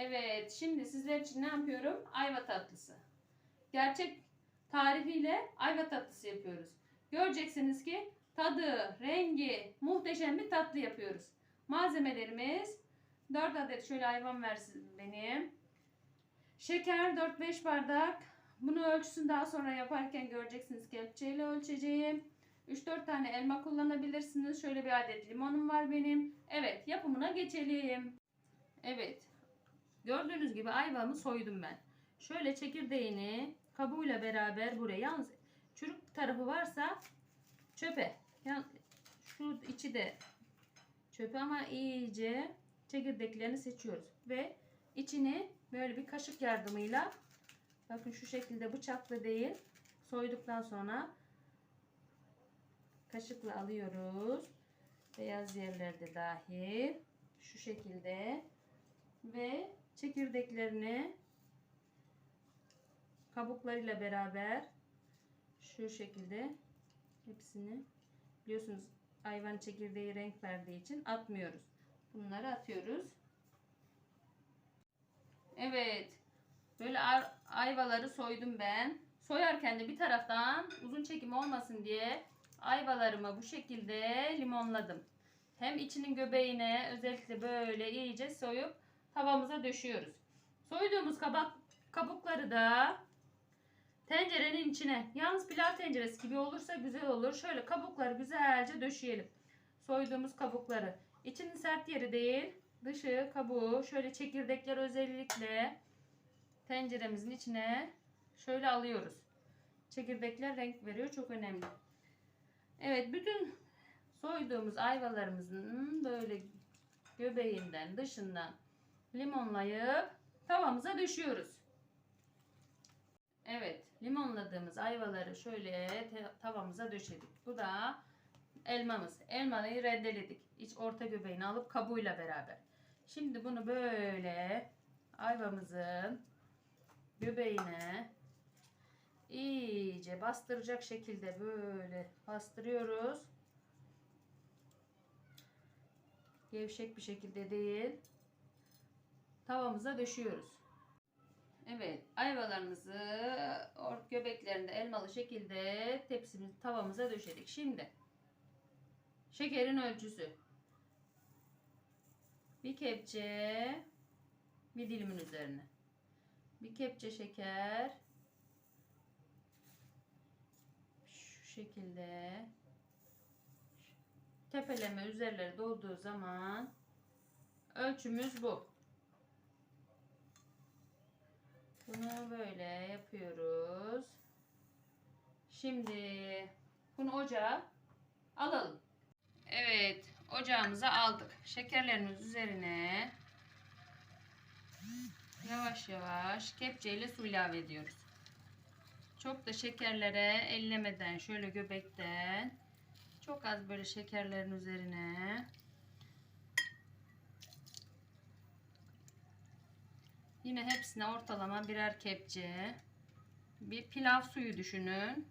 Evet, şimdi sizler için ne yapıyorum? Ayva tatlısı. Gerçek tarifiyle ayva tatlısı yapıyoruz. Göreceksiniz ki tadı, rengi muhteşem bir tatlı yapıyoruz. Malzemelerimiz 4 adet şöyle ayvam versin benim. Şeker 4-5 bardak. Bunu ölçüsünü daha sonra yaparken göreceksiniz kepçeyle ölçeceğim. 3-4 tane elma kullanabilirsiniz. Şöyle bir adet limonum var benim. Evet yapımına geçelim. Evet. Gördüğünüz gibi ayvamı soydum ben. Şöyle çekirdeğini kabuğuyla beraber buraya. Yalnız çürük tarafı varsa çöpe. Yani şu içi de çöpe ama iyice çekirdeklerini seçiyoruz. Ve içini böyle bir kaşık yardımıyla bakın şu şekilde bıçakla değil soyduktan sonra kaşıkla alıyoruz. Beyaz yerlerde dahil şu şekilde ve çekirdeklerini kabuklarıyla beraber şu şekilde hepsini biliyorsunuz hayvan çekirdeği renk verdiği için atmıyoruz. Bunları atıyoruz. Evet. Böyle ar- ayvaları soydum ben. Soyarken de bir taraftan uzun çekim olmasın diye ayvalarımı bu şekilde limonladım. Hem içinin göbeğine özellikle böyle iyice soyup tavamıza döşüyoruz. Soyduğumuz kabak kabukları da tencerenin içine yalnız pilav tenceresi gibi olursa güzel olur. Şöyle kabukları güzelce döşeyelim. Soyduğumuz kabukları. İçinin sert yeri değil, dışı kabuğu şöyle çekirdekler özellikle tenceremizin içine şöyle alıyoruz. Çekirdekler renk veriyor. Çok önemli. Evet bütün soyduğumuz ayvalarımızın böyle göbeğinden dışından limonlayıp tavamıza döşüyoruz. Evet limonladığımız ayvaları şöyle tavamıza döşedik. Bu da elmamız. Elmayı rendeledik. İç orta göbeğini alıp kabuğuyla beraber. Şimdi bunu böyle ayvamızın göbeğine iyice bastıracak şekilde böyle bastırıyoruz. Gevşek bir şekilde değil. Tavamıza döşüyoruz. Evet, ayvalarımızı göbeklerinde elmalı şekilde tepsimiz tavamıza döşedik. Şimdi şekerin ölçüsü. Bir kepçe bir dilimin üzerine. Bir kepçe şeker. Şu şekilde tepeleme üzerleri dolduğu zaman ölçümüz bu. Bunu böyle yapıyoruz. Şimdi bunu ocağa alalım. Evet, ocağımıza aldık. Şekerlerimiz üzerine yavaş yavaş kepçeyle su ilave ediyoruz. Çok da şekerlere ellemeden şöyle göbekten çok az böyle şekerlerin üzerine Yine hepsine ortalama birer kepçe bir pilav suyu düşünün.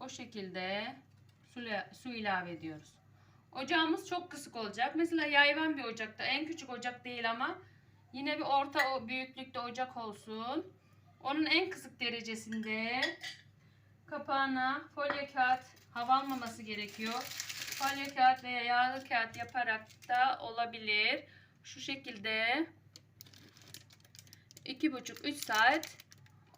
O şekilde su, su ilave ediyoruz. Ocağımız çok kısık olacak. Mesela yayvan bir ocakta en küçük ocak değil ama yine bir orta büyüklükte ocak olsun. Onun en kısık derecesinde kapağına folyo kağıt hava almaması gerekiyor. Folyo kağıt veya yağlı kağıt yaparak da olabilir. Şu şekilde 2,5-3 saat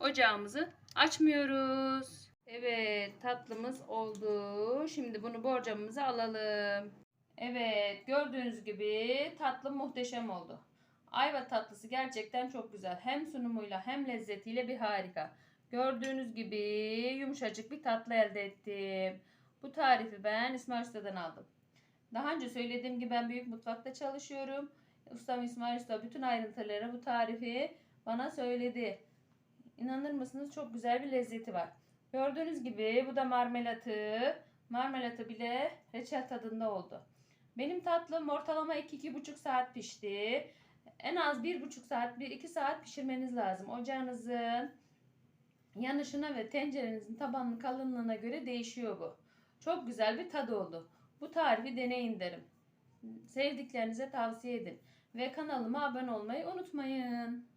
ocağımızı açmıyoruz. Evet tatlımız oldu. Şimdi bunu borcamımıza alalım. Evet gördüğünüz gibi tatlı muhteşem oldu. Ayva tatlısı gerçekten çok güzel. Hem sunumuyla hem lezzetiyle bir harika. Gördüğünüz gibi yumuşacık bir tatlı elde ettim. Bu tarifi ben İsmail Usta'dan aldım. Daha önce söylediğim gibi ben büyük mutfakta çalışıyorum. Ustam İsmail Usta bütün ayrıntıları bu tarifi bana söyledi. İnanır mısınız çok güzel bir lezzeti var. Gördüğünüz gibi bu da marmelatı. Marmelatı bile reçel tadında oldu. Benim tatlım ortalama 2-2,5 saat pişti. En az 1,5 saat, 1-2 saat pişirmeniz lazım. Ocağınızın yanışına ve tencerenizin tabanının kalınlığına göre değişiyor bu. Çok güzel bir tadı oldu. Bu tarifi deneyin derim. Sevdiklerinize tavsiye edin. Ve kanalıma abone olmayı unutmayın.